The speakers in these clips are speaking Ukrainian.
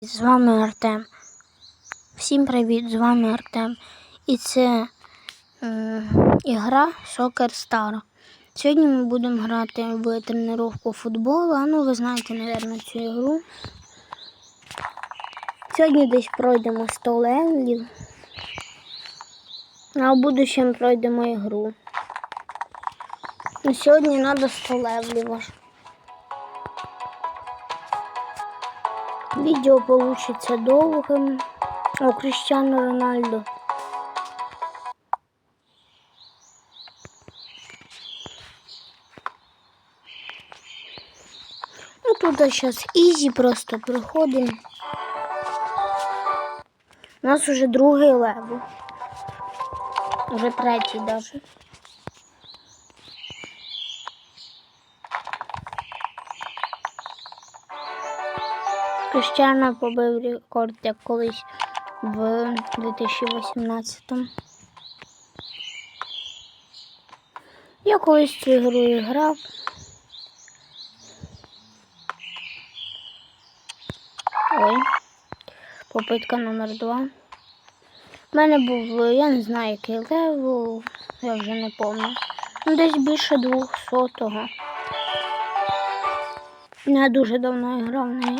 З вами Артем. Всім привіт, з вами Артем. І це е, ігра Soccer Star. Сьогодні ми будемо грати в тренування футболу. А ну ви знаєте, мабуть, цю ігру. Сьогодні десь пройдемо 100 левелів. А в будущем пройдемо ігру. Сьогодні треба 100 левелів аж. Відео получится довгим. О, Кріштіану Рональдо. Ну тут зараз ізі просто приходимо. У нас уже другий левел. Уже третій даже. Кріштіану побив рекорд як колись в 2018. Я колись цю ігру грав. Ой, попитка номер два. У мене був, я не знаю, який левел, я вже не пам'ятаю. Ну, десь більше двохсотого. Я дуже давно грав в неї.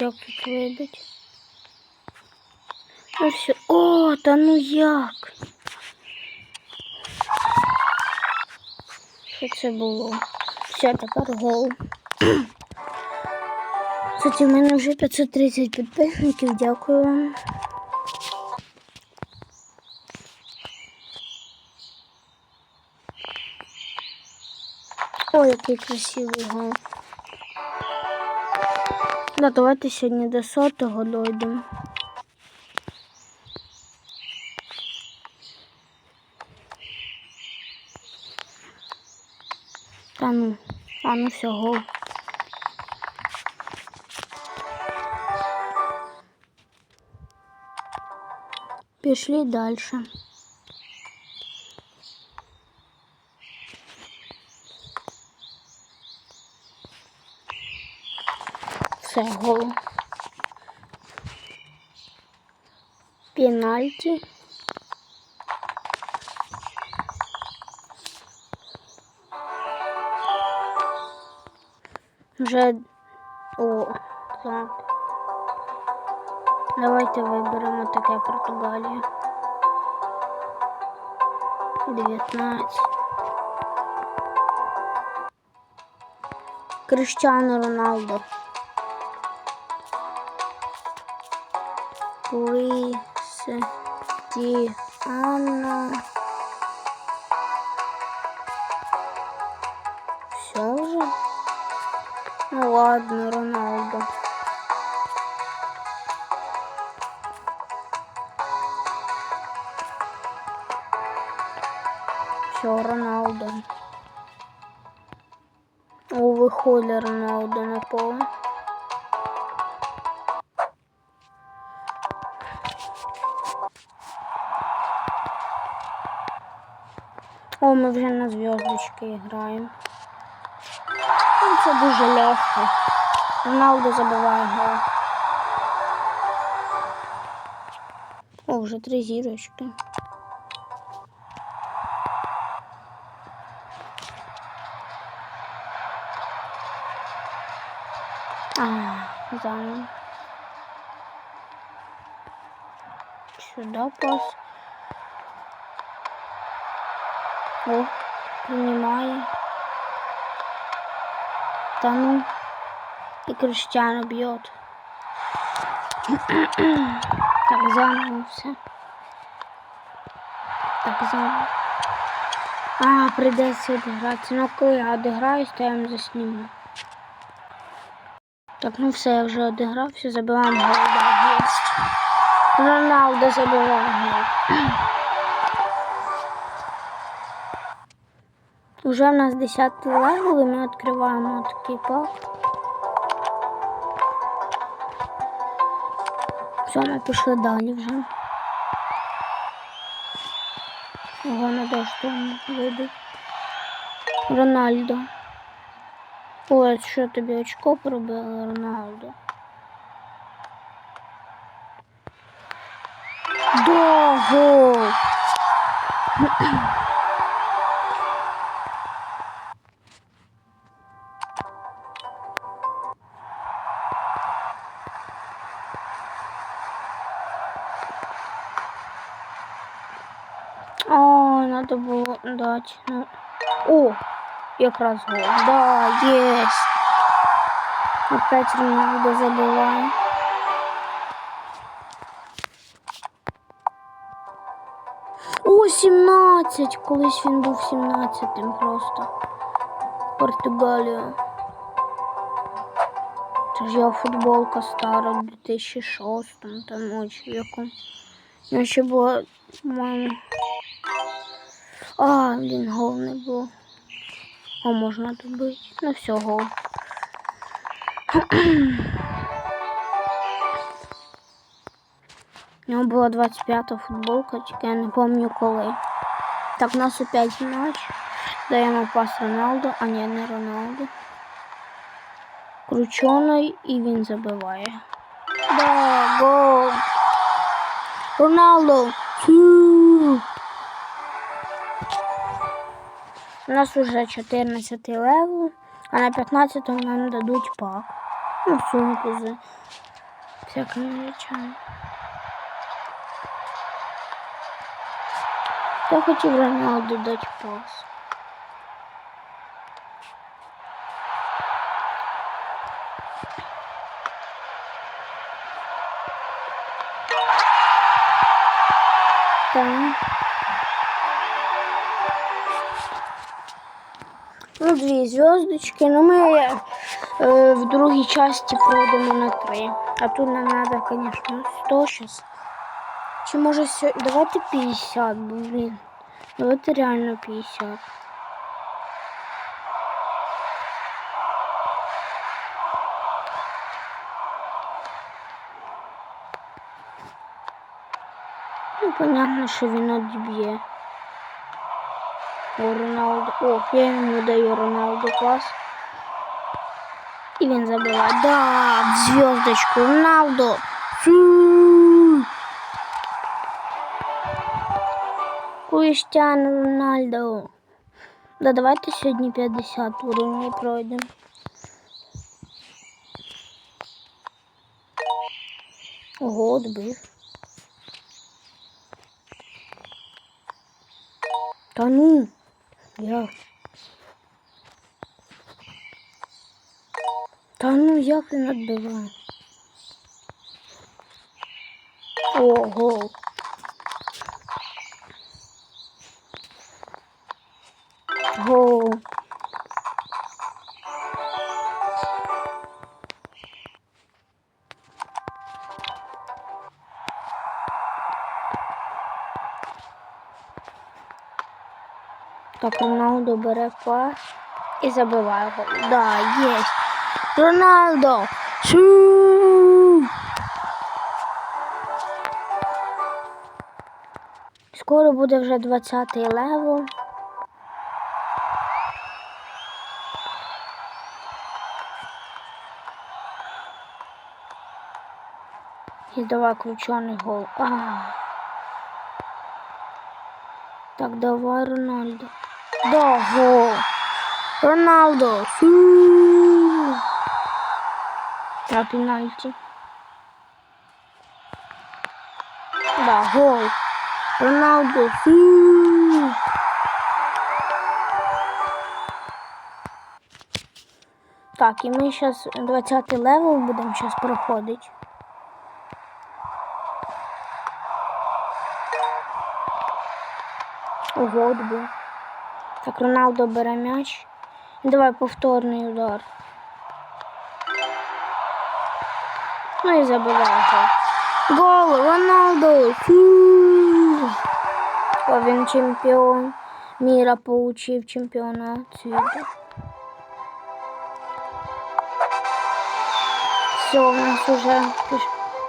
Як тут вибить. Ну все. О, та ну як? Що це було? Все, тепер гол. Кстати, в мене вже 530 підписників, дякую вам. Ой, який красивий гол. Да, давайте сьогодні до сотого дойдемо. Та ну, а ну все, гол. Пішли дальше. Гол. Пенальті. Вже о, так. Давайте виберемо таке Португалія. 19. Криштиано Роналдо. Кристиано. Все уже? Ну ладно, Роналдо. Все, Роналдо. О, виходить Роналдо О, ми вже на зв'язочки граємо. Ну, Це дуже легко. Роналдо забиває гол. О, вже три зірочки. А, заново. Сюда пас. О, принимаю. Да ну. И Криштиану бьет. так, заново все. Так, заново. А, придется отыграть. Ну, коли я одиграюсь, то я вам засніму. Так, ну все, я вже одигрався, забиваємо гол. Роналдо забиває. Уже у нас 10 левел, і ми відкриваємо такий пак. Все, ми пішли далі вже. Його не доштовно вийдуть. Рональдо. Ой, що тобі очко пробили, Роналдо? Да, надо було дати. Ну. О, якраз гол. Да, єсть. Опять Роналдо забиває. О, 17! Колись він був 17-тим просто. Португалія. Це ж я футболка стара в 2006 там очі яку. Я ще була, по-моєму. А, блін, гол не було. А можна добити. Ну все, гол. У нього була 25-та футболка, тільки я не пам'ятаю коли. Так, у нас опять матч. Даємо пас Роналду, а ні, не Роналду. Кручений і він забиває. Да, гол. Роналду. У нас уже 14 левел, а на 15 нам дадуть пак. Ну, сумку з всякими речами. Я хотів Роналду дати пас. Так. Ну, дві зв'язочки. Ну, ми е, в другій часті пройдемо на три. А тут нам треба, звісно, 100 зараз. Чи може сьогодні... Давайте 50, бо, блін. Давайте реально 50. Ну, понятно, що він одіб'є. О, Роналду. О, я йому даю Роналду пас. І він забиває. Да, в зв'язочку. Роналду. Фу. Криштиану Рональду. Да, давайте сьогодні 50 уровней пройдемо. Ого, добив. Та ну, як? Та ну як він відбиває? О, Так, Роналдо бере пас і забиває гол. Да, є. Роналдо! Шу! Скоро буде вже 20-й левел. І давай ключений гол. А. Так, давай, Рональдо. Да, гол. Роналдо. Фу. На пенальті. Да, гол. Роналдо. Фу. Так, і ми зараз 20 левел будемо зараз проходити. Ого, був. Так, Роналдо бере м'яч. Давай повторний удар. Ну і забиває гол. Гол, Роналдо! Фу! О, він чемпіон міра получив чемпіонат світу. Все, у нас уже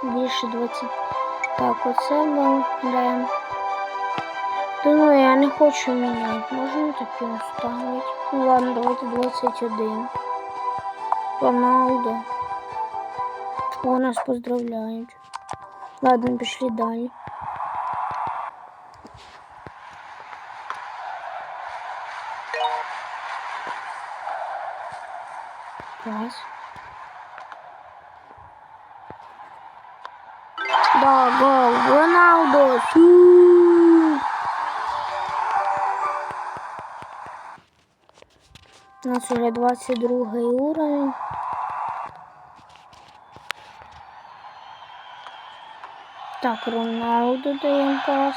більше 20. Так, оце ми граємо. Та ну я не хочу міняти. Можна таке оставити? Ну ладно, давайте 21. Роналдо. О, нас поздравляють. Ладно, пішли далі. Раз. Нас уже 22 уровень. Так, Роналду даємо пас.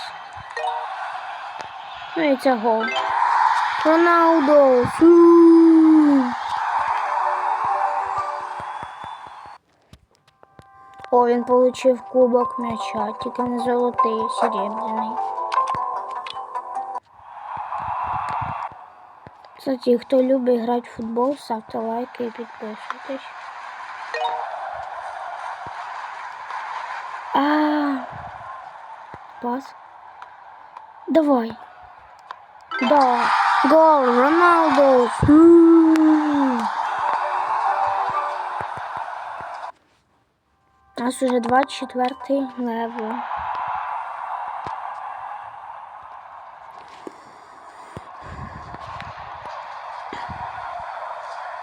Ну і це гол. Роналдо. Су. О, він получив кубок м'яча, тільки не золотий, серебряний. Кстати, хто любить грати в футбол, ставте лайки і підписуйтесь. А, пас. Давай. Да. Гол, Роналдо. Фу. У нас уже 24 левел.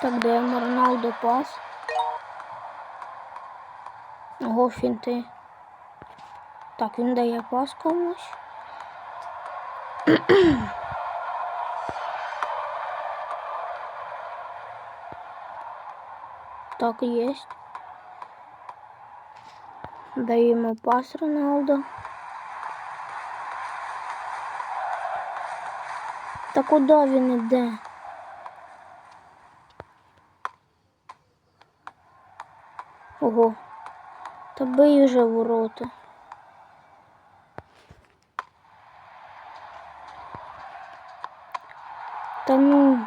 Так, даємо Роналду пас. Ого, фінти. Так, він дає пас комусь. так, есть. Даємо пас Роналдо. Та куди він іде? Та бий уже ворота. Та ну.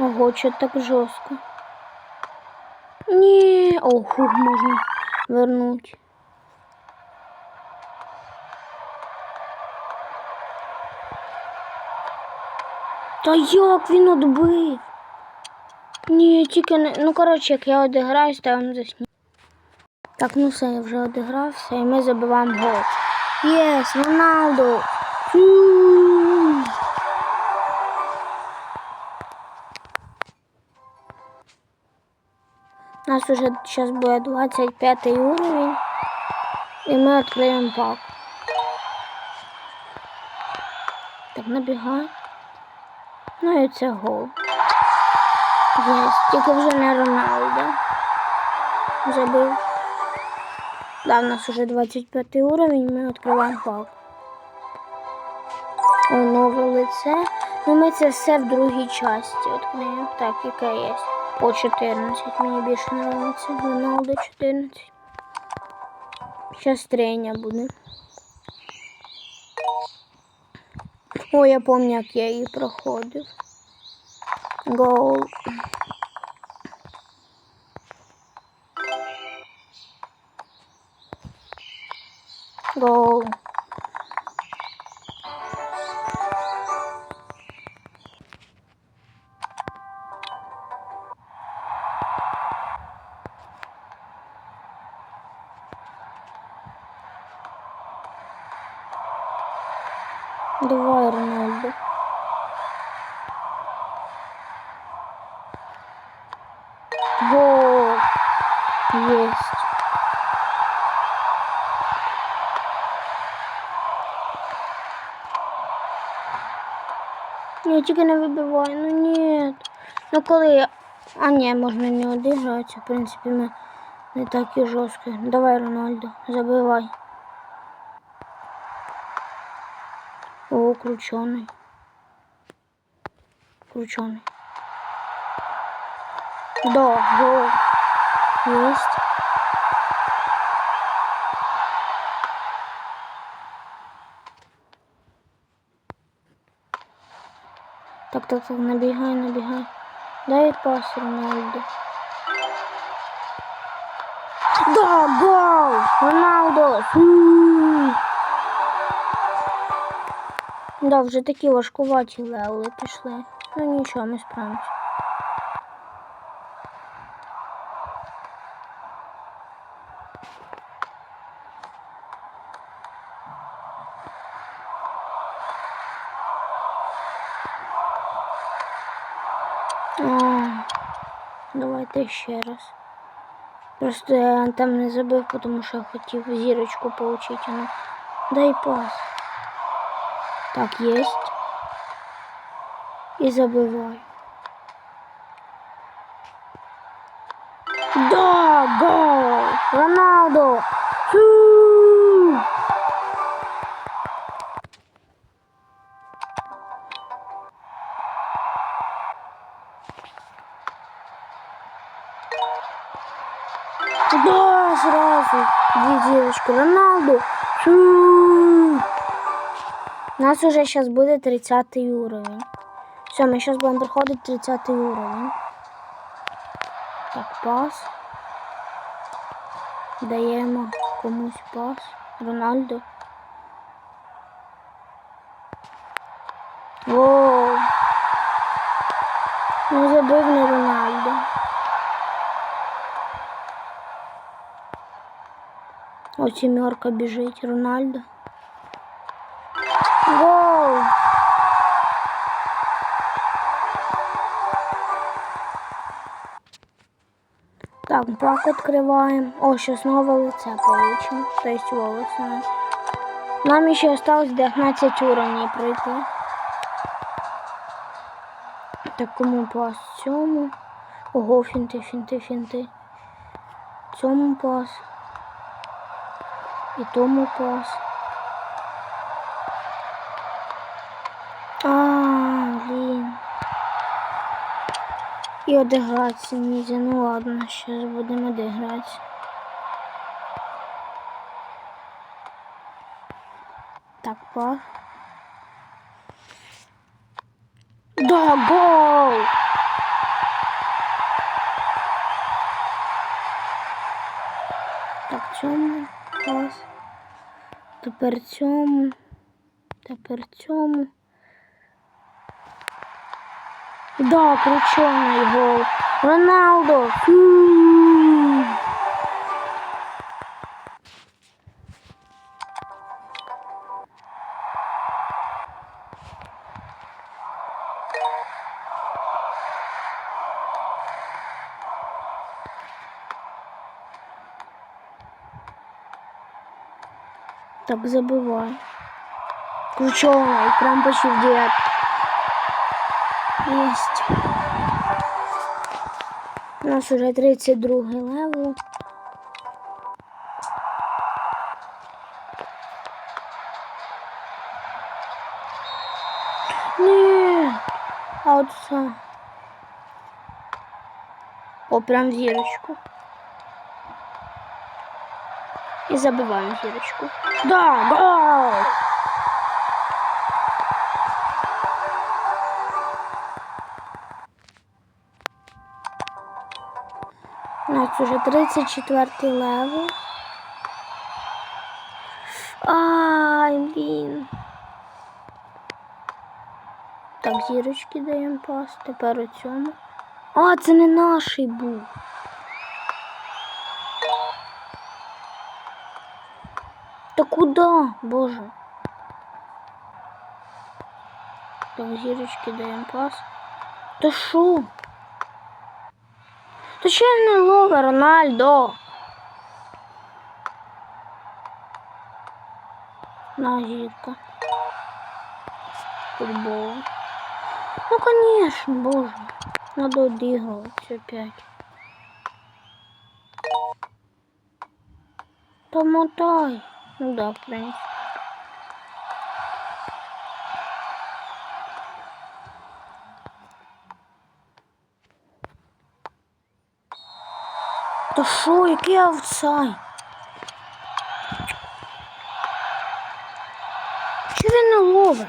Ого, что так жестко. Не, ох, можно вернуть. Та як він отбив? Ні, тільки не. Ну, коротше, як я одіграюсь, то вам засню. Так, ну все, я вже одігрався і ми забиваємо гол. Єс, Роналду! Фу! Нас уже сейчас будет 25 уровень. И мы откроем пак. Так, набігай. Ну і це гол. Єсть. Тільки вже не Роналдо. Забив. Да, у нас уже 25 уровень, ми відкриваємо пак. О, нове лице. Ну ми це все в другій часті відкриємо. Так, яка є. По 14 мені більше подобається. Роналдо 14. Сейчас треня буде. О, я пам'ятаю, як я її проходив. Гол. Гол. Давай, Рональдо. Гол. Есть. Ні, тільки не вибивай, ну ні. Ну коли я... А ні, можна не одержатися, в принципі, ми не так і жорстко. Давай, Рональдо, забивай. О, крученый. Крученый. Да, гол. Есть. Так, так, так, набігай, набігай. Дай пас Рональду. Да, гол! Роналдо! Фу! Да, вже такі важкуваті левели пішли. Ну нічого, ми справимось. А, Давайте ще раз. Просто я там не забив, тому що я хотів зірочку получить. Ну, дай пас. Так, есть. И забивай. Да, гол! Роналдо! Фу! Да, сразу. Две девочки. Роналду. Фу! У нас уже сейчас будет 30 уровень. Все, мы сейчас будем проходить 30 уровень. Так, пас. Даємо комусь пас. Рональду. О! Не забив не Рональду. О, сімерка біжить. Рональдо. Пак открываем. О, сейчас новое лице получим. То есть волосы. Нам еще осталось 19 уровней пройти. Такому пас? Цьому. Ого, фінти, фінти, фінти. Цьому пас. І тому пас. А, блин. И отыграться нельзя. Ну ладно, сейчас будем отыграть. Так, пас. Да, гол! Так, цьому пас. Тепер цьому. Тепер цьому. Да, крученый гол. Роналдо. Так, забывай. Ключевой, прям почти в девятку. Есть. У нас уже 32 левел. Ні. А от це. О, прям в зірочку. І забиваємо зірочку. Да, гол! У нас уже 34 левел. Ай, блін. Так, зірочки даємо пас. Тепер у цьому. А, це не наший був. Та куди, боже? Так, зірочки даємо пас. Та що? Та ще не лове Рональдо. На зірка. Футбол. Ну, конечно, боже. Надо одігрувати опять. Та мотай. Ну да, в принципе. Та що, який офсайд? Чи він не ловить?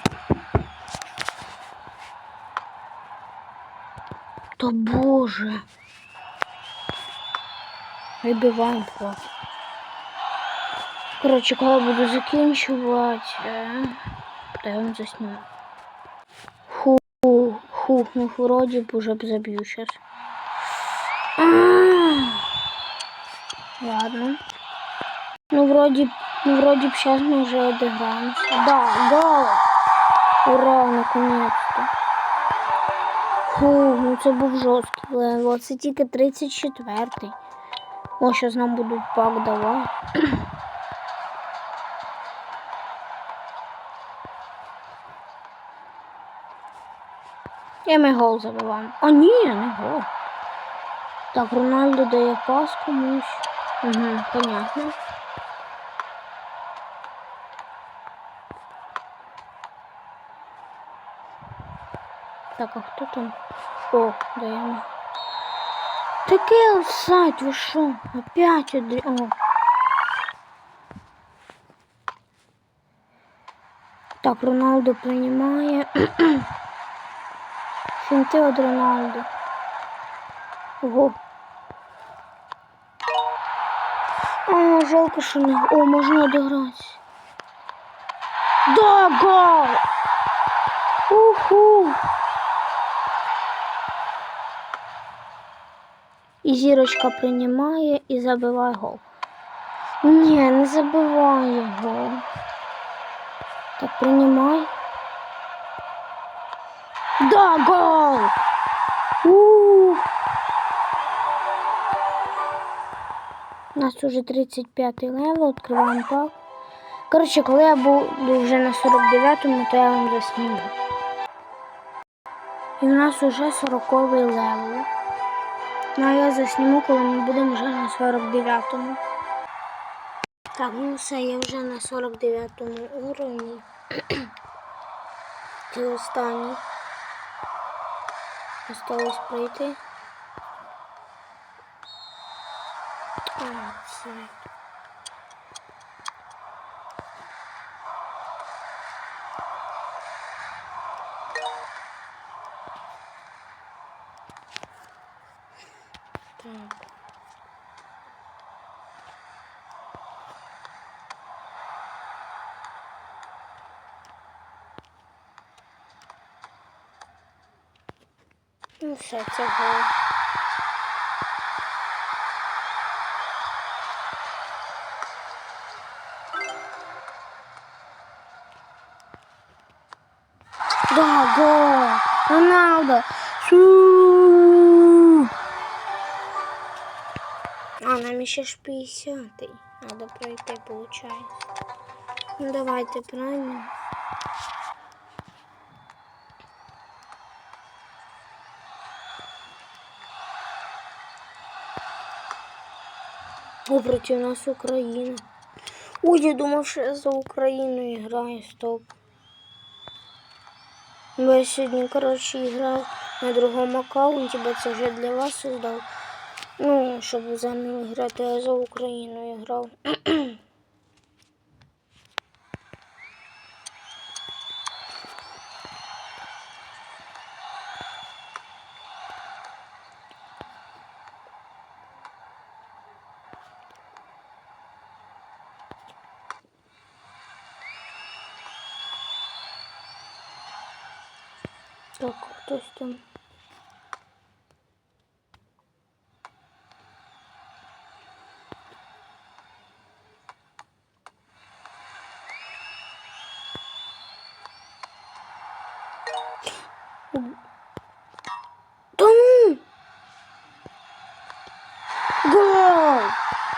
То боже. Вибиваємо просто. Коротше, коли буду закінчувати, е, то я вам засніму. Фу, фу, ну вроді б уже б заб'ю зараз. Ладно. Ну, вроді, ну, вроді б зараз ми вже одиграємося. Да, гол! Ура, наконец-то. Фу, ну це був жорсткий левел. Це тільки 34-й. О, зараз нам будуть пак давати. І ми гол забиваємо. А ні, не гол. Так, Рональдо дає пас комусь. Угу, понятно. Так, а хто там? О, даємо. Такий офсайд, ви що? Опять одри... О. Так, Роналдо приймає. Фінти від Роналдо. Ого. О, жалко, що не. О, можна одігратися. Да, гол! Уху! І зірочка приймає і забиває гол. Ні, не забиває гол. Так, приймай. Да, гол! У! Нас уже 35 левел, відкриваємо пак. Коротше, коли я буду вже на 49-му, то я вам засніму. І в нас уже 40 левел. Ну, я засніму, коли ми будемо вже на 49-му. Так, ну все, я вже на 49-му уровні. Це останній. Осталось пройти. А, це. Так. Ну все, це А, нам еще ж 50 Надо пройти, получается. Ну давайте, правильно? О, проти нас Україна. Ой, я думав, що я за Україну граю, стоп. Бо я сьогодні, коротше, грав на другому аккаунті, бо це вже для вас создав. Ну, щоб за мною грати, я за Україну грав. Так, хтось там. Да ну! Гол!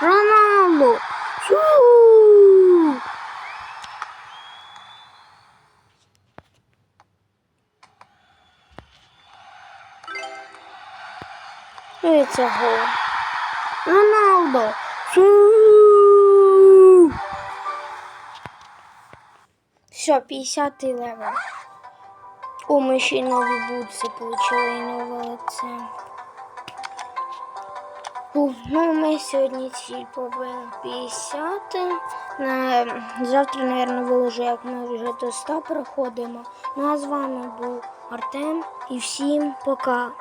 Роналду! Шу! Гол. Роналдо! Все, 50 левел. О, ми ще й нові бутси получили і нове лице. Ну, ми сьогодні ці побили 50. На... Завтра, мабуть, виложу, як ми вже до 100 проходимо. Ну а з вами був Артем і всім пока.